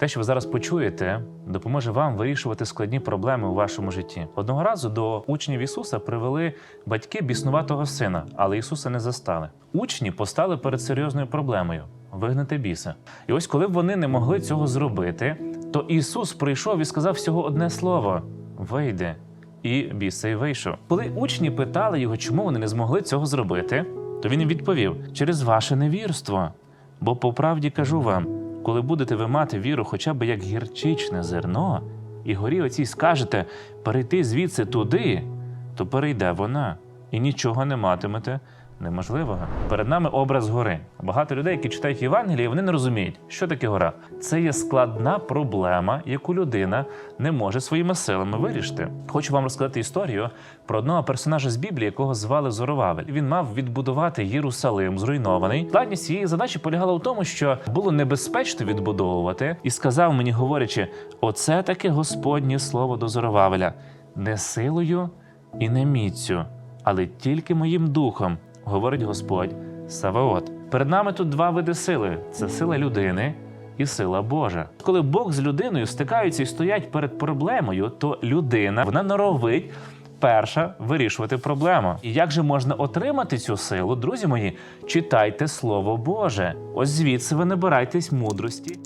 Те, що ви зараз почуєте, допоможе вам вирішувати складні проблеми у вашому житті. Одного разу до учнів Ісуса привели батьки біснуватого сина, але Ісуса не застали. Учні постали перед серйозною проблемою вигнати біса. І ось коли б вони не могли цього зробити, то Ісус прийшов і сказав всього одне слово: вийди. І біс цей вийшов. Коли учні питали його, чому вони не змогли цього зробити, то він їм відповів: через ваше невірство. Бо по правді кажу вам, коли будете ви мати віру, хоча б як гірчичне зерно, і горі оцій скажете перейти звідси туди, то перейде вона, і нічого не матимете неможливого. Перед нами образ гори. Багато людей, які читають Євангеліє, вони не розуміють, що таке гора. Це є складна проблема, яку людина не може своїми силами вирішити. Хочу вам розказати історію про одного персонажа з Біблії, якого звали Зоровавель. Він мав відбудувати Єрусалим, зруйнований. Складність цієї задачі полягала в тому, що було небезпечно відбудовувати, і сказав мені, говорячи: оце таке Господнє слово до Зоровавеля, не силою і не міцю, але тільки моїм духом, говорить Господь Саваот. Перед нами тут два види сили: це сила людини і сила Божа. Коли Бог з людиною стикаються і стоять перед проблемою, то людина вона норовить. Перша вирішувати проблему. І як же можна отримати цю силу, друзі мої? Читайте Слово Боже. Ось звідси ви набирайтесь мудрості.